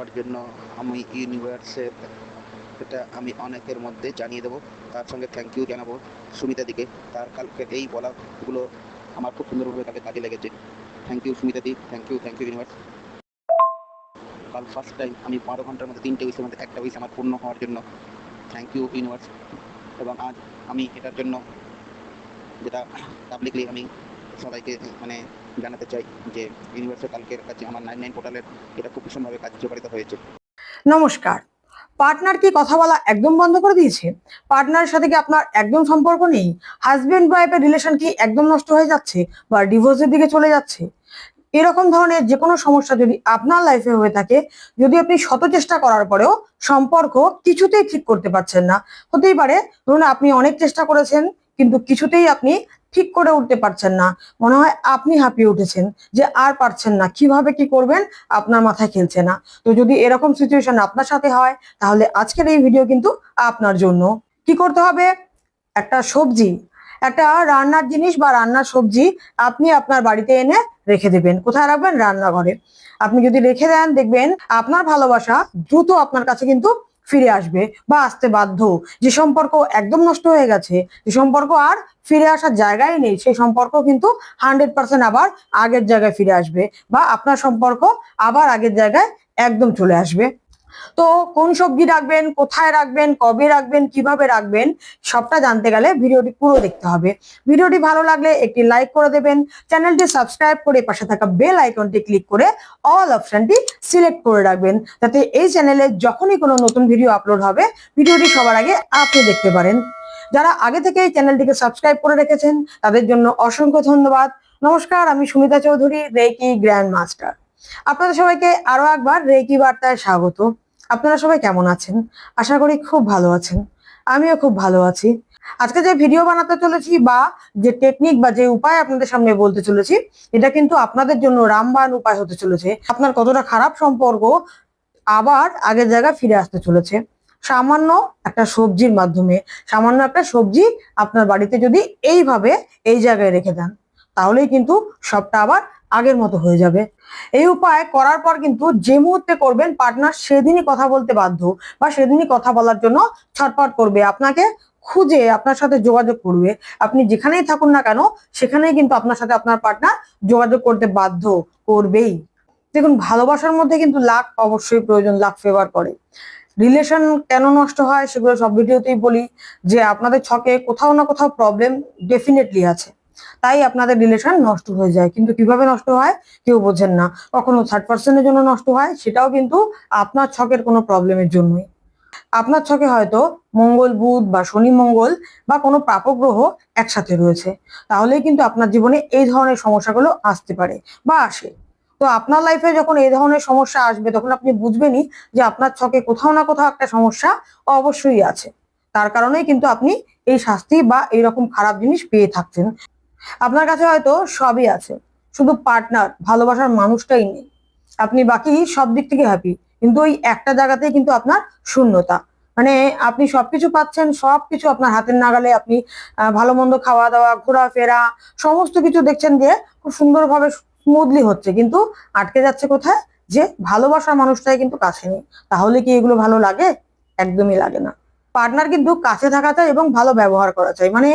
হওয়ার জন্য আমি ইউনিভার্সের এটা আমি অনেকের মধ্যে জানিয়ে দেবো। তার সঙ্গে থ্যাংক ইউ জানাব সুমিতা দিকে। তার কালকে এই বলাগুলো আমার খুব সুন্দরভাবে তাকে কাজে লেগেছে। Thank you Sumita di thank you thank you universe কাল ফার্স্ট টাইম আমি বারো ঘণ্টার মধ্যে তিনটে উইসের মধ্যে একটা উইস আমার পূর্ণ হওয়ার জন্য থ্যাংক ইউ ইউনিভার্স এবং আজ আমি এটার জন্য যেটা পাবলিকলি আমি সবাইকে মানে জানাতে চাই যে ইউনিভার্সের কালকের কাছে আমার নাইন নাইন পোর্টালের এটা খুব ভীষণভাবে কার্যকারিতা হয়েছে। নমস্কার। পার্টনার কি কথা বলা একদম বন্ধ করে দিয়েছে? পার্টনারের সাথে কি আপনার একদম সম্পর্ক নেই? হাজব্যান্ড ওয়াইফের রিলেশন কি একদম নষ্ট হয়ে যাচ্ছে বা ডিভোর্সের দিকে চলে যাচ্ছে? এরকম ধরনের যে কোনো সমস্যা যদি আপনার লাইফে হয়ে থাকে, যদি আপনি শত চেষ্টা করার পরেও সম্পর্ক কিছুতেই ঠিক করতে পারছেন না। হতেই পারে, ধরুন আপনি অনেক চেষ্টা করেছেন, কিন্তু কিছুতেই আপনি ঠিক করে উঠতে পারছেন না। মনে হয় আপনি হাঁপিয়ে উঠেছেন যে আর পারছেন না। কীভাবে কি করবেন আপনার মাথায় খেলছে না। তো যদি এরকম সিচুয়েশন আপনার সাথে হয়, তাহলে আজকের এই ভিডিও কিন্তু আপনার জন্য। কি করতে হবে? একটা সবজি, একটা রান্নার জিনিস বা রান্নার সবজি আপনি আপনার বাড়িতে এনে রেখে দেবেন। কোথায় রাখবেন? রান্নাঘরে। আপনি যদি রেখে দেন, দেখবেন আপনার ভালোবাসা দ্রুত আপনার কাছে কিন্তু ফিরে আসবে বা আসতে বাধ্য। যে সম্পর্ক একদম নষ্ট হয়ে গেছে, যে সম্পর্ক আর ফিরে আসার জায়গায় নেই, সেই সম্পর্ক কিন্তু হান্ড্রেড পার্সেন্ট আবার আগের জায়গায় ফিরে আসবে বা আপনার সম্পর্ক আবার আগের জায়গায় একদম চলে আসবে। তো কোন সবজি রাখবেন, কোথায় রাখবেন, কবে রাখবেন, কীভাবে রাখবেন, সবটা জানতে গেলে ভিডিওটি পুরো দেখতে হবে। ভিডিওটি ভালো লাগলে একটি লাইক করে দেবেন, চ্যানেলটি সাবস্ক্রাইব করে পাশে থাকা বেল আইকনটি ক্লিক করে অল অপশনটি সিলেক্ট করে রাখবেন, যাতে এই চ্যানেলে যখনই কোনো নতুন ভিডিও আপলোড হবে, ভিডিওটি সবার আগে আপনি দেখতে পারেন। যারা আগে থেকে এই চ্যানেলটিকে সাবস্ক্রাইব করে রেখেছেন, তাদের জন্য অসংখ্য ধন্যবাদ। নমস্কার, আমি Sumita Chowdhury reiki grand master আপনাদের সবাইকে আরও একবার রেকি বার্তায় স্বাগত। আপনারা সবাই কেমন আছেন? আশা করি খুব ভালো আছেন। আমিও খুব ভালো আছি। আজকে যে ভিডিও বানাতে চলেছি বা যে টেকনিক বা যে উপায় আপনাদের সামনে বলতে চলেছি, এটা কিন্তু আপনাদের জন্য রামবান উপায় হতে চলেছে। আপনার কতটা খারাপ সম্পর্ক আবার আগের জায়গায় ফিরে আসতে চলেছে। সামান্য একটা সবজির মাধ্যমে, সামান্য একটা সবজি আপনার বাড়িতে যদি এইভাবে এই জায়গায় রেখে দেন, তাহলেই কিন্তু সবটা আবার আগের মতো হয়ে যাবে। এই উপায় করার পর কিন্তু যে মুহূর্তে করবেন পার্টনার সেদিনই কথা বলতে বাধ্য বা সেদিনই কথা বলার জন্য ছটপট করবে। আপনাকে খুঁজে আপনার সাথে যোগাযোগ করবে। আপনি যেখানেই থাকুন না কেন, সেখানেই কিন্তু আপনার সাথে আপনার পার্টনার যোগাযোগ করতে বাধ্য করবেই। দেখুন, ভালোবাসার মধ্যে কিন্তু লাখ অবশ্যই প্রয়োজন লাখ ফেভার করে। রিলেশন কেন নষ্ট হয় সেগুলো সব ভিডিওতেই বলি। যে আপনাদের ছকে কোথাও না কোথাও প্রবলেম ডেফিনেটলি আছে। তাই আপনাদের রিলেশন নষ্ট হয়ে যায়। কিন্তু কীভাবে নষ্ট হয়? কেউ বোঝেন না। কখনো থার্ড পার্সনের জন্য নষ্ট হয়, সেটাও কিন্তু আপনার ছকের কোনো প্রবলেমের জন্যই। আপনার ছকে হয়তো মঙ্গল, বুধ বা শনি মঙ্গল বা কোনো প্রাপক গ্রহ একসাথে রয়েছে। তাহলেই কিন্তু আপনার জীবনে এই ধরনের সমস্যাগুলো আসতে পারে বা আসে। তো আপনার লাইফে যখন এই ধরনের সমস্যা আসবে, তখন আপনি বুঝবেনই যে আপনার ছকে কোথাও না কোথাও একটা সমস্যা অবশ্যই আছে। তার কারণেই কিন্তু আপনি এই শাস্তি বা এইরকম খারাপ জিনিস পেয়ে থাকছেন। আপনার কাছে হয়তো সবই আছে। শুধু পার্টনার ভালোবাসার মানুষটাই নেই। আপনি বাকি সব দিক থেকে হ্যাপি কিন্তু ওই একটা জায়গাতেই কিন্তু আপনার শূন্যতা। মানে আপনি সবকিছু পাচ্ছেন, সবকিছু আপনার হাতের নাগালে আপনি ভালো মন্দ খাওয়া দাওয়া, ঘোরাফেরা, সমস্ত কিছু দেখছেন যে খুব সুন্দরভাবে স্মুথলি হচ্ছে। কিন্তু আটকে যাচ্ছে কোথায়? যে ভালোবাসার মানুষটাই কিন্তু কাছে নেই। তাহলে কি এগুলো ভালো লাগে? একদমই লাগে না। পার্টনার কিন্তু কাছে থাকা চাই এবং ভালো ব্যবহার করা চাই মানে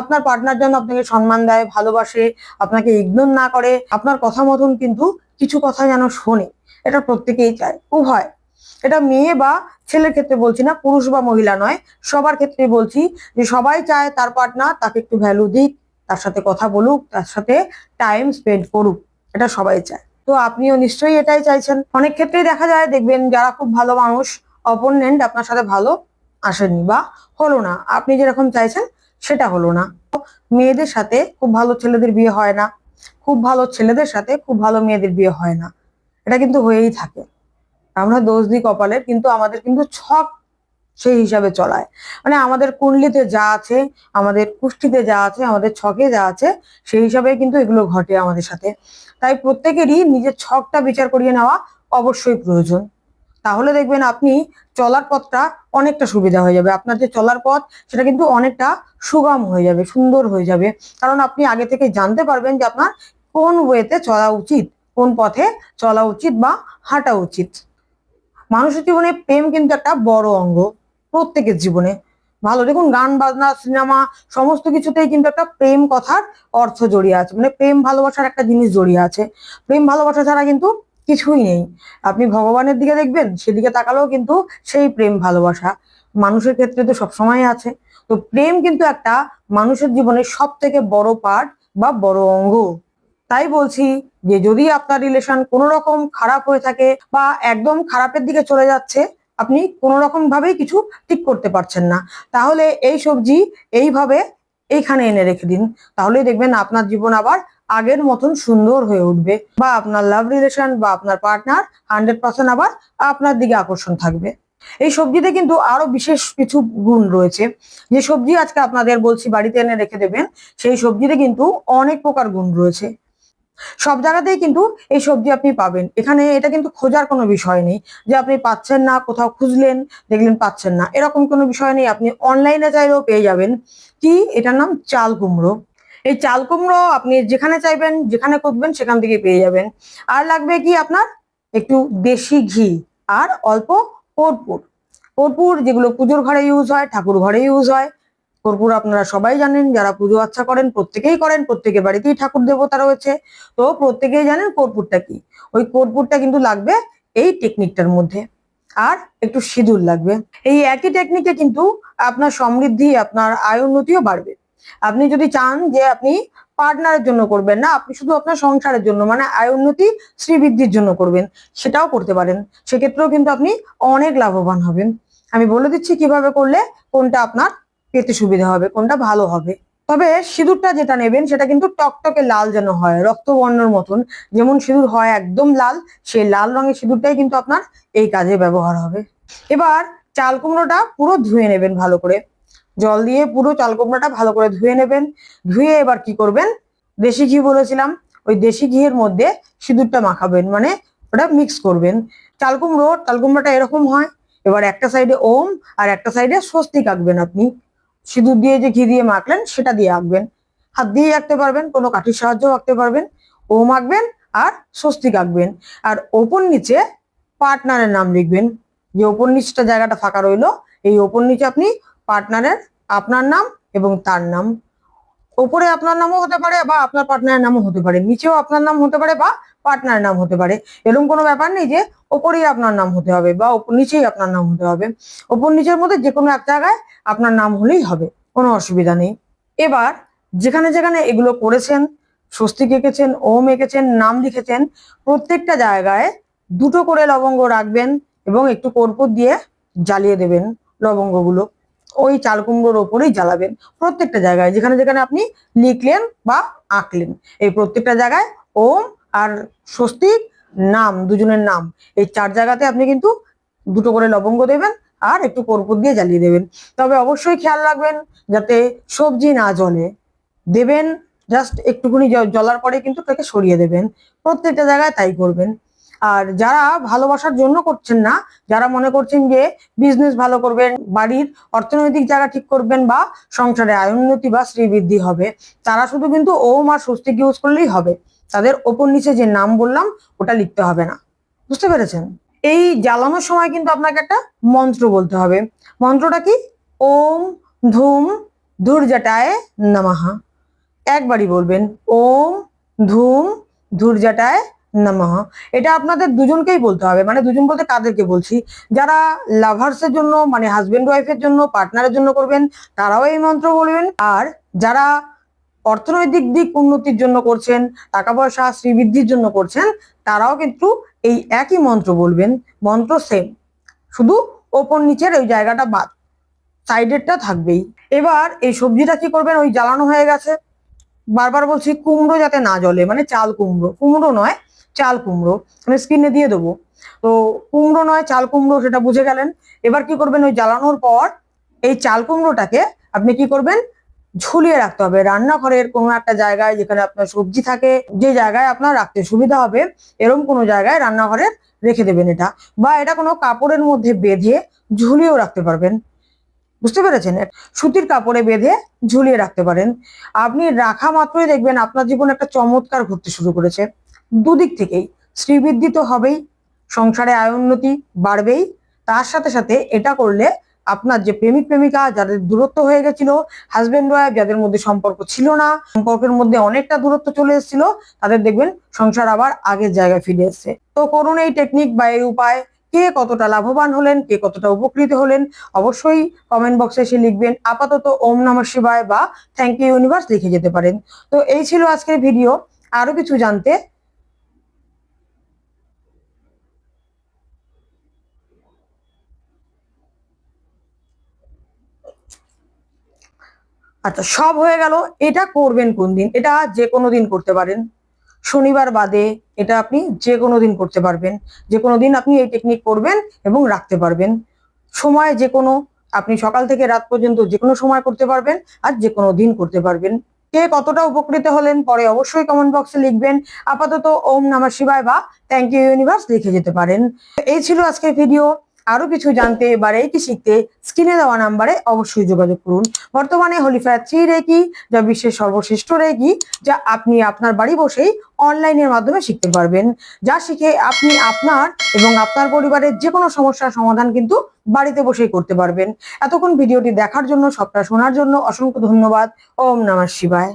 আপনার পার্টনার যেন আপনাকে সম্মান দেয়, ভালোবাসে, আপনাকে ইগনোর না করে, আপনার কথা মতন কিন্তু কিছু কথা যেন শোনে। এটা প্রত্যেকেই চায়, উভয়। এটা মেয়ে বা ছেলের ক্ষেত্রে বলছি না, পুরুষ বা মহিলা নয়, সবার ক্ষেত্রে বলছি যে সবাই চায় তার পার্টনার তাকে একটু ভ্যালু দিক, তার সাথে কথা বলুক, তার সাথে টাইম স্পেন্ড করুক, এটা সবাই চায়। তো আপনিও নিশ্চয়ই এটাই চাইছেন। অনেক ক্ষেত্রেই দেখা যায়, দেখবেন যারা খুব ভালো মানুষ অপোনেন্ট আপনার সাথে ভালো আসেনি বা হলো না। আপনি যেরকম চাইছেন সেটা হলো না। মেয়েদের সাথে খুব ভালো ছেলেদের বিয়ে হয় না। খুব ভালো ছেলেদের সাথে খুব ভালো মেয়েদের বিয়ে হয় না। এটা কিন্তু হয়েই থাকে। আমরা দোষ দিই কপালের কিন্তু আমাদের কিন্তু ছক সেই হিসাবে চলায়। মানে আমাদের কুণ্ডলিতে যা আছে, আমাদের কুষ্টিতে যা আছে, আমাদের ছকে যা আছে, সেই হিসাবে কিন্তু এগুলো ঘটে আমাদের সাথে। তাই প্রত্যেকেরই নিজের ছকটা বিচার করিয়ে নেওয়া অবশ্যই প্রয়োজন। তাহলে দেখবেন আপনি চলার পথটা অনেকটা সুবিধা হয়ে যাবে। আপনার যে চলার পথ, সেটা কিন্তু অনেকটা সুগম হয়ে যাবে, সুন্দর হয়ে যাবে। কারণ আপনি আগে থেকে জানতে পারবেন যে আপনার কোন ওয়েতে চলা উচিত, কোন পথে চলা উচিত বা হাঁটা উচিত। মানুষের জীবনে প্রেম কিন্তু একটা বড় অঙ্গ প্রত্যেকের জীবনে। ভালো, দেখুন, গান, বাজনা, সিনেমা, সমস্ত কিছুতেই কিন্তু একটা প্রেম কথার অর্থ জড়িয়ে আছে। মানে প্রেম ভালোবাসার একটা জিনিস জড়িয়ে আছে। প্রেম ভালোবাসা ছাড়া কিন্তু কিছুই নেই। আপনি ভগবানের দিকে দেখবেন, সেদিকে তাকালেও কিন্তু সেই প্রেম ভালোবাসা মানুষের ক্ষেত্রে তো সবসময় আছে। তো প্রেম কিন্তু একটা মানুষের জীবনের সব থেকে বড় পার্ট বা বড় অঙ্গ। তাই বলছি যে যদি আপনার রিলেশন কোনো রকম খারাপ হয়ে থাকে বা একদম খারাপের দিকে চলে যাচ্ছে, আপনি কোনো রকম ভাবেই কিছু ঠিক করতে পারছেন না। তাহলে এই সবজি এইভাবে এইখানে এনে রেখে দিন। তাহলেই দেখবেন আপনার জীবন আবার আগের মতন সুন্দর হয়ে উঠবে বা আপনার লাভ রিলেশন বা আপনার পার্টনার হান্ড্রেড পার্সেন্ট আবার আপনার দিকে আকর্ষণ থাকবে। এই সবজিতে কিন্তু আরও বিশেষ কিছু গুণ রয়েছে। যে সবজি আজকে আপনাদের বলছি বাড়িতে এনে রেখে দেবেন, সেই সবজিতে কিন্তু অনেক প্রকার গুণ রয়েছে। সব জায়গাতেই কিন্তু এই সবজি আপনি পাবেন। এখানে এটা কিন্তু খোঁজার কোনো বিষয় নেই যে আপনি পাচ্ছেন না, কোথাও খুঁজলেন, দেখলেন পাচ্ছেন না। এরকম কোনো বিষয় নেই, আপনি অনলাইনে চাইলেও পেয়ে যাবেন। কি? এটার নাম চাল কুমড়ো। এই চাল কুমড়ো আপনি যেখানে চাইবেন, যেখানে খুঁজবেন সেখান থেকে পেয়ে যাবেন। আর লাগবে কি আপনার? একটু দেশি ঘি আর অল্প কর্পূর। কর্পূর যেগুলো পুজোর ঘরে ইউজ হয়, ঠাকুর ঘরে ইউজ হয় কর্পূর আপনারা সবাই জানেন, যারা পুজো আচ্ছা করেন, প্রত্যেকেই করেন, প্রত্যেকের বাড়িতেই ঠাকুর দেবতা রয়েছে। তো প্রত্যেকেই জানেন কর্পূরটা কি? ওই কর্পূরটা কিন্তু লাগবে এই টেকনিকটার মধ্যে। আর একটু সিঁদুর লাগবে। এই একই টেকনিকে কিন্তু আপনার সমৃদ্ধি, আপনার আয় উন্নতিও বাড়বে। আপনি যদি চান যে আপনি পার্টনারের জন্য করবেন না, আপনি শুধু আপনার সংসারের জন্য মানে আয় উন্নতি, শ্রীবৃদ্ধির জন্য করবেন, সেটাও করতে পারেন। সেক্ষেত্রেও কিন্তু আপনি অনেক লাভবান হবেন। আমি বলে দিচ্ছি কীভাবে করলে কোনটা আপনার পেতে সুবিধা হবে, কোনটা ভালো হবে। তবে সিঁদুরটা যেটা নেবেন, সেটা কিন্তু টকটকে লাল যেন হয়, রক্তবর্ণের মতন। যেমন সিঁদুর হয় একদম লাল, সেই লাল রঙের সিঁদুরটাই কিন্তু আপনার এই কাজে ব্যবহার হবে। এবার চাল কুমড়োটা পুরো ধুয়ে নেবেন ভালো করে। জল দিয়ে পুরো চাল কুমড়োটা ভালো করে ধুয়ে নেবেন। ধুয়ে এবার কি করবেন? দেশি ঘি বলেছিলাম, ওই দেশি ঘিয়ের মধ্যে সিঁদুরটা মাখাবেন মানে ওটা মিক্স করবেন। চাল কুমড়ো, চাল কুমড়োটা এরকম হয়, এবার একটা সাইডে ওম, আর একটা সাইডে স্বস্তিক আঁকবেন আপনি। সিঁদুর দিয়ে যে ঘি দিয়ে মাখলেন, সেটা দিয়ে আঁকবেন। হাত দিয়ে আঁকতে পারবেন, কোনো কাঠির সাহায্যেও আঁকতে পারবেন। ওম আঁকবেন আর স্বস্তিক আঁকবেন। আর ওপর নিচে পার্টনারের নাম লিখবেন। যে ওপর নিচটা জায়গাটা ফাঁকা রইল, এই ওপর নিচে আপনি পার্টনারের আপনার নাম এবং তার নাম ওপরে আপনার নামও হতে পারে বা আপনার পার্টনারের নামও হতে পারে। নিচেও আপনার নাম হতে পারে বা পার্টনারের নাম হতে পারে। এরকম কোনো ব্যাপার নেই যে ওপরেই আপনার নাম হতে হবে বা নিচেই আপনার নাম হতে হবে। ওপর নিচের মধ্যে যে কোনো এক জায়গায় আপনার নাম হলেই হবে, কোনো অসুবিধা নেই। এবার যেখানে যেখানে এগুলো করেছেন স্বস্তিক এঁকেছেন ওম এঁকেছেন, নাম লিখেছেন, প্রত্যেকটা জায়গায় দুটো করে লবঙ্গ রাখবেন এবং একটু কর্পূর দিয়ে জ্বালিয়ে দেবেন লবঙ্গগুলো। ওই চাল কুমড়োর ওপরেই জ্বালাবেন। প্রত্যেকটা জায়গায়, যেখানে যেখানে আপনি লিখলেন বা আঁকলেন। এই প্রত্যেকটা জায়গায় ওম আর স্বস্তিক নাম, দুজনের নাম। এই চার জায়গাতে আপনি কিন্তু দুটো করে লবঙ্গ দেবেন আর একটু কর্পূর দিয়ে জ্বালিয়ে দেবেন। তবে অবশ্যই খেয়াল রাখবেন যাতে সবজি না জ্বলে। দেবেন জাস্ট একটুখানি জ- জ্বলার পরে কিন্তু তাকে সরিয়ে দেবেন। প্রত্যেকটা জায়গায় তাই করবেন। আর যারা ভালোবাসার জন্য করছেন না, যারা মনে করছেন যে বিজনেস ভালো করবেন, বাড়ির অর্থনৈতিক জায়গা ঠিক করবেন বা সংসারে আয় উন্নতি বা শ্রীবৃদ্ধি হবে, তারা শুধু কিন্তু ওম আর স্বস্তিক ইউজ করলেই হবে। তাদের ওপর নিচে যে নাম বললাম, ওটা লিখতে হবে না। বুঝতে পেরেছেন? এই জ্বালানোর সময় কিন্তু আপনাকে একটা মন্ত্র বলতে হবে। মন্ত্রটা কি? ওম ধূম ধূর্জাটায় নমঃ। একবারই বলবেন, ওম ধূম ধূর্জাটায় নমঃ এটা আপনাদের দুজনকেই বলতে হবে। মানে দুজন বলতে কাদেরকে বলছি? যারা লাভার্সের জন্য মানে হাজবেন্ড ওয়াইফের জন্য পার্টনারের জন্য করবেন, তারাও এই মন্ত্র বলবেন। আর যারা অর্থনৈতিক দিক উন্নতির জন্য করছেন, টাকা পয়সা শ্রীবৃদ্ধির জন্য করছেন, তারাও কিন্তু এই একই মন্ত্র বলবেন। মন্ত্র সেম শুধু ওপর নিচের ওই জায়গাটা বাদ। সাইডেরটা থাকবেই। এবার এই সবজিটা কি করবেন? ওই জ্বালানো হয়ে গেছে। বারবার বলছি কুমড়ো যাতে না জ্বলে মানে চাল কুমড়ো। কুমড়ো নয় চাল কুমড়ো, আমি স্ক্রিনে দিয়ে দেবো। তো কুমড়ো নয়, চাল কুমড়ো, সেটা বুঝে গেলেন। এবার কি করবেন, ওই জ্বালানোর পর এই চাল কুমড়োটাকে আপনি কি করবেন, ঝুলিয়ে রাখতে হবে। রান্নাঘরের কোনো একটা জায়গায় যেখানে আপনার সবজি থাকে, যে জায়গায় আপনার রাখতে সুবিধা হবে এরকম কোনো জায়গায় রান্নাঘরের রেখে দেবেন এটা। বা এটা কোনো কাপড়ের মধ্যে বেঁধে ঝুলিয়েও রাখতে পারবেন। বুঝতে পেরেছেন? সুতির কাপড়ে বেঁধে ঝুলিয়ে রাখতে পারেন। আপনি রাখা মাত্রই দেখবেন, আপনার জীবনে একটা চমৎকার ঘুরতে শুরু করেছে। দুদিক থেকেই। শ্রীবৃদ্ধি তো হবেই, সংসারে আয় উন্নতি বাড়বেই। তার সাথে সাথে এটা করলে আপনার যে প্রেমিক প্রেমিকা যাদের দূরত্ব হয়ে গেছিল হাজবেন্ড ওয়াইফ যাদের মধ্যে সম্পর্ক ছিল না, সম্পর্কের মধ্যে অনেকটা দূরত্ব চলে এসেছিল, তাদের দেখবেন সংসার আবার আগের জায়গায় ফিরে এসছে। তো করুন এই টেকনিক বা এই উপায়, কে কতটা লাভবান হলেন, কে কতটা উপকৃত হলেন, অবশ্যই কমেন্ট বক্সে এসে লিখবেন, আপাতত ওম নমঃ শিবায় বা থ্যাংক ইউ ইউনিভার্স লিখে যেতে পারেন। তো এই ছিল আজকের ভিডিও আরও কিছু জানতে আচ্ছা সব হয়ে গেল। এটা করবেন কোন দিন? এটা যে কোনো দিন করতে পারেন। শনিবার বাদে এটা আপনি যে কোনো দিন করতে পারবেন। যে কোনো দিন আপনি এই টেকনিক করবেন এবং রাখতে পারবেন। সময় যে কোনো, আপনি সকাল থেকে রাত পর্যন্ত যে কোনো সময় করতে পারবেন আর যে কোনো দিন করতে পারবেন। কে কতটা উপকৃত হলেন পরে অবশ্যই কমেন্ট বক্সে লিখবেন। আপাতত ওম নামা শিবায় বা থ্যাংক ইউ ইউনিভার্স লিখে যেতে পারেন। এই ছিল আজকের ভিডিও আরও কিছু জানতে বা রেকি শিখতে স্ক্রিনে দেওয়া নাম্বারে অবশ্যই যোগাযোগ করুন। বর্তমানে হলিফায়ার থ্রি রেকি, যা বিশ্বের সর্বশ্রেষ্ঠ রেকি, যা আপনি আপনার বাড়ি বসেই অনলাইনের মাধ্যমে শিখতে পারবেন। যা শিখে আপনি আপনার এবং আপনার পরিবারের যে কোনো সমস্যার সমাধান কিন্তু বাড়িতে বসেই করতে পারবেন। এতক্ষণ ভিডিওটি দেখার জন্য, সবটা শোনার জন্য অসংখ্য ধন্যবাদ। ওম নমঃ শিবায়।